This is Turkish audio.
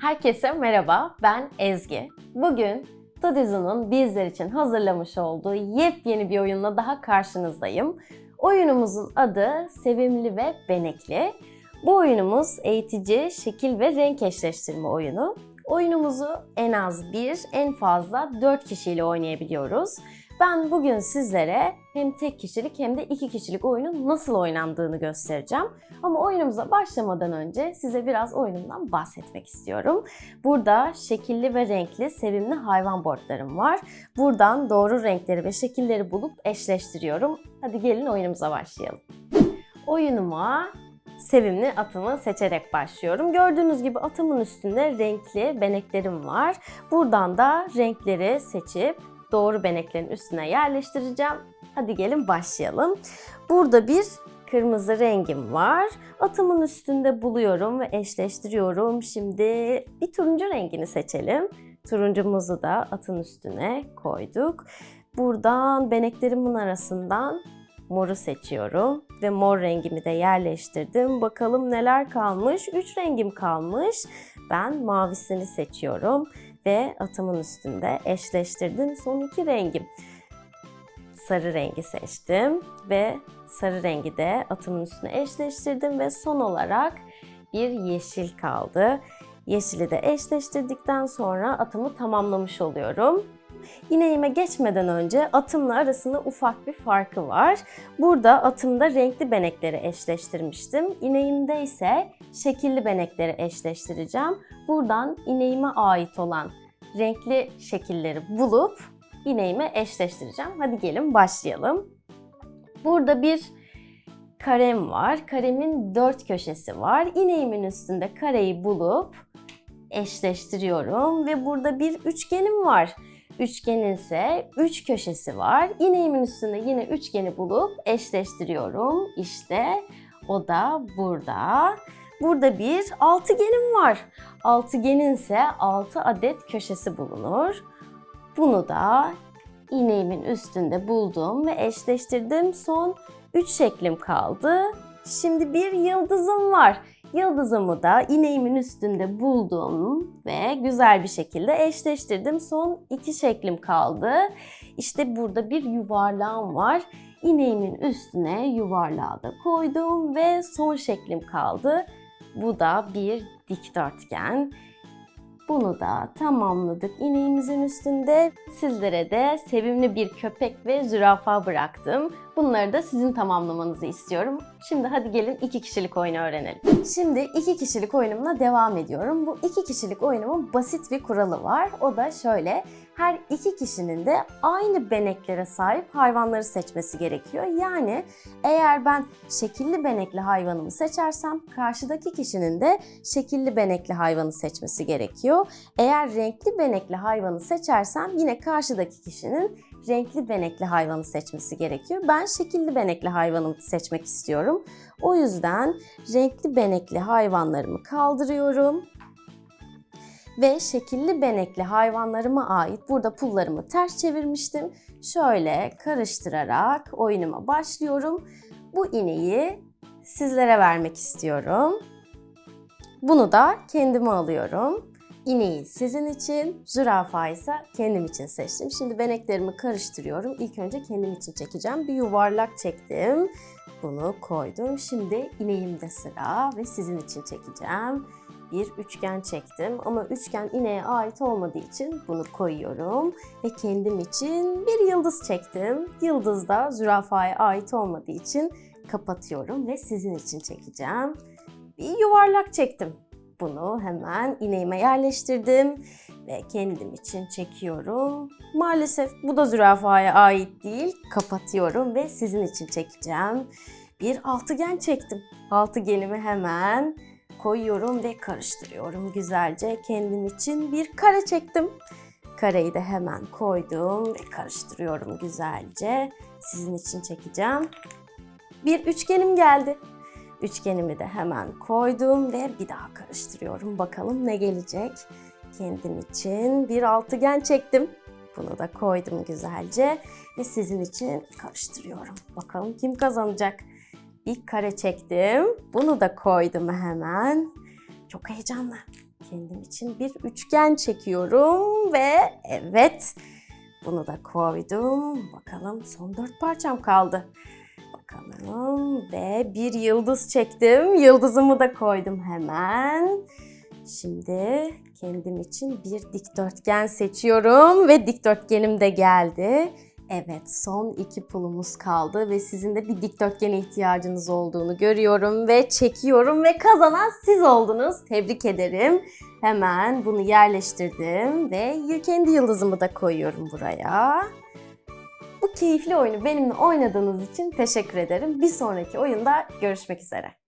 Herkese merhaba, ben Ezgi. Bugün Tudizu'nun bizler için hazırlamış olduğu yepyeni bir oyunla daha karşınızdayım. Oyunumuzun adı Sevimli ve Benekli. Bu oyunumuz eğitici, şekil ve renk eşleştirme oyunu. Oyunumuzu en az bir, en fazla 4 kişiyle oynayabiliyoruz. Ben bugün sizlere hem tek kişilik hem de iki kişilik oyunun nasıl oynandığını göstereceğim. Ama oyunumuza başlamadan önce size biraz oyunumdan bahsetmek istiyorum. Burada şekilli ve renkli sevimli hayvan boardlarım var. Buradan doğru renkleri ve şekilleri bulup eşleştiriyorum. Hadi gelin oyunumuza başlayalım. Oyunuma sevimli atımı seçerek başlıyorum. Gördüğünüz gibi atımın üstünde renkli beneklerim var. Buradan da renkleri seçip doğru beneklerin üstüne yerleştireceğim. Hadi gelin başlayalım. Burada bir kırmızı rengim var. Atımın üstünde buluyorum ve eşleştiriyorum. Şimdi bir turuncu rengini seçelim. Turuncumuzu da atın üstüne koyduk. Buradan beneklerimin arasından moru seçiyorum ve mor rengimi de yerleştirdim. Bakalım neler kalmış? 3 rengim kalmış. Ben mavisini seçiyorum ve atımın üstünde eşleştirdim. Son iki rengim. Sarı rengi seçtim ve sarı rengi de atımın üstüne eşleştirdim ve son olarak bir yeşil kaldı. Yeşili de eşleştirdikten sonra atımı tamamlamış oluyorum. İneğime geçmeden önce atımla arasında ufak bir farkı var. Burada atımda renkli benekleri eşleştirmiştim. İneğimde ise şekilli benekleri eşleştireceğim. Buradan ineğime ait olan renkli şekilleri bulup ineğime eşleştireceğim. Hadi gelin başlayalım. Burada bir karem var. Karemin dört köşesi var. İneğimin üstünde kareyi bulup eşleştiriyorum ve burada bir üçgenim var. Üçgenin ise üç köşesi var. İneğimin üstünde yine üçgeni bulup eşleştiriyorum. İşte o da burada. Burada bir altıgenim var. Altıgenin ise 6 adet köşesi bulunur. Bunu da ineğimin üstünde buldum ve eşleştirdim. Son 3 şeklim kaldı. Şimdi bir yıldızım var. Yıldızımı da ineğimin üstünde buldum ve güzel bir şekilde eşleştirdim. Son iki şeklim kaldı. İşte burada bir yuvarlağım var. İneğimin üstüne yuvarlağı da koydum ve son şeklim kaldı. Bu da bir dikdörtgen. Bunu da tamamladık ineğimizin üstünde. Sizlere de sevimli bir köpek ve zürafa bıraktım. Bunları da sizin tamamlamanızı istiyorum. Şimdi hadi gelin iki kişilik oyunu öğrenelim. Şimdi iki kişilik oyunumla devam ediyorum. Bu iki kişilik oyunumun basit bir kuralı var. O da şöyle. Her iki kişinin de aynı beneklere sahip hayvanları seçmesi gerekiyor. Yani eğer ben şekilli benekli hayvanımı seçersem karşıdaki kişinin de şekilli benekli hayvanı seçmesi gerekiyor. Eğer renkli benekli hayvanı seçersem yine karşıdaki kişinin renkli benekli hayvanı seçmesi gerekiyor. Ben şekilli benekli hayvanımı seçmek istiyorum. O yüzden renkli benekli hayvanlarımı kaldırıyorum ve şekilli benekli hayvanlarıma ait burada pullarımı ters çevirmiştim. Şöyle karıştırarak oyunuma başlıyorum. Bu ineği sizlere vermek istiyorum. Bunu da kendime alıyorum. İneği sizin için, zürafa ise kendim için seçtim. Şimdi beneklerimi karıştırıyorum. İlk önce kendim için çekeceğim. Bir yuvarlak çektim. Bunu koydum. Şimdi ineğimde sıra ve sizin için çekeceğim. Bir üçgen çektim ama üçgen ineğe ait olmadığı için bunu koyuyorum. Ve kendim için bir yıldız çektim. Yıldız da zürafaya ait olmadığı için kapatıyorum ve sizin için çekeceğim. Bir yuvarlak çektim. Bunu hemen ineğime yerleştirdim ve kendim için çekiyorum. Maalesef bu da zürafaya ait değil. Kapatıyorum ve sizin için çekeceğim. Bir altıgen çektim. Altıgenimi hemen koyuyorum ve karıştırıyorum güzelce. Kendim için bir kare çektim. Kareyi de hemen koydum ve karıştırıyorum güzelce. Sizin için çekeceğim. Bir üçgenim geldi. Üçgenimi de hemen koydum ve bir daha karıştırıyorum. Bakalım ne gelecek. Kendim için bir altıgen çektim. Bunu da koydum güzelce ve sizin için karıştırıyorum. Bakalım kim kazanacak? Bir kare çektim. Bunu da koydum hemen. Çok heyecanlı. kendim için bir üçgen çekiyorum ve evet bunu da koydum. Bakalım son dört parçam kaldı. Bakalım ve bir yıldız çektim. Yıldızımı da koydum hemen. Şimdi kendim için bir dikdörtgen seçiyorum ve dikdörtgenim de geldi. Evet son iki pulumuz kaldı ve sizin de bir dikdörtgene ihtiyacınız olduğunu görüyorum ve çekiyorum ve kazanan siz oldunuz. Tebrik ederim. Hemen bunu yerleştirdim ve kendi yıldızımı da koyuyorum buraya. Bu keyifli oyunu benimle oynadığınız için teşekkür ederim. Bir sonraki oyunda görüşmek üzere.